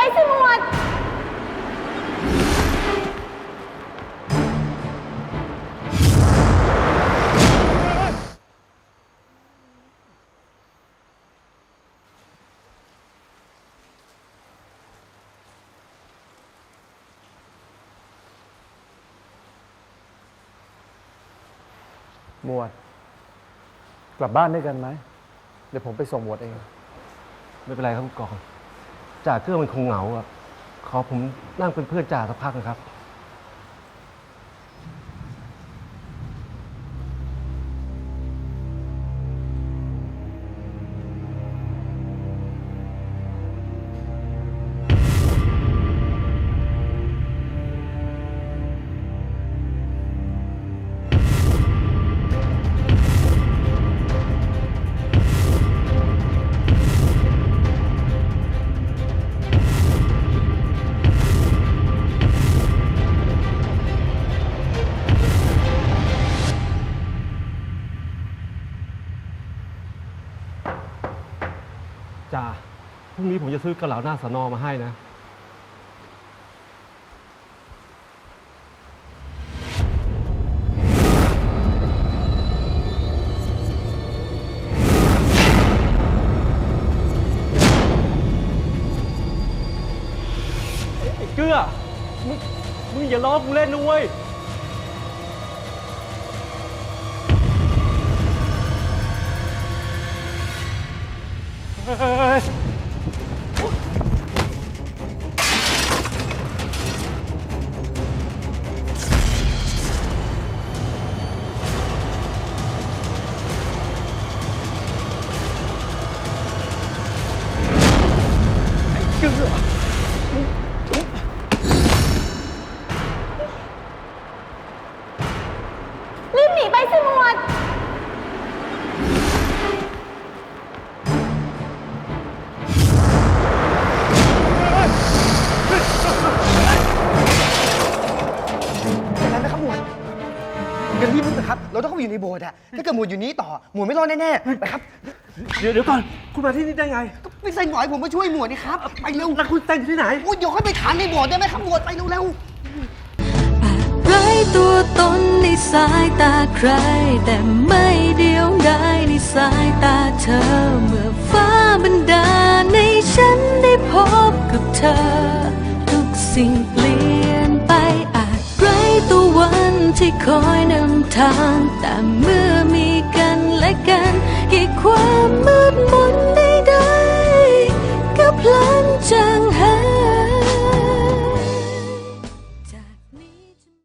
ไปสิหมวด หมวด กลับบ้านด้วยกันไหม เดี๋ยวผมไปส่งหมวดเอง ไม่เป็นไรครับกอง จ่าเกื้อมันคงเหงาอะขอผมนั่งเป็นเพื่อนจ่าสักพักนะครับ จ่าพรุ่งนี้ผมจะซื้อกระเหล่าหน้าสนอมาให้นะ ไอ้เกื้อมึงมึงอย่าล้อกูเล่นนะเว้ย รีบหนีไปสิหมวด เราต้องเข้าไปอยู่ในโบสถ์อะถ้าเกิดหมวดอยู่นี้ต่อหมวดไม่รอดแน่ๆไปครับเดี๋ยวเดี๋ยวก่อน คุณมาที่นี่ได้ไงก็ไปเซ็นหน่อยผมมาช่วยหมวดนี่ครับไปเร็วแล้วคุณเต้นอยู่ที่ไหนโอ้ยเดี๋ยวค่อยไปถามในโบสถ์ได้ไหมครับหมวดไปเร็วไร้ตัวตนในสายตาใคร แต่ไม่เดียวดายในสายตาเธอ เมื่อฟ้าบันดาลในฉันได้พบกับเธอ ทุกสิ่งเปลี่ยน ที่คอยนำทางแต่เมื่อมี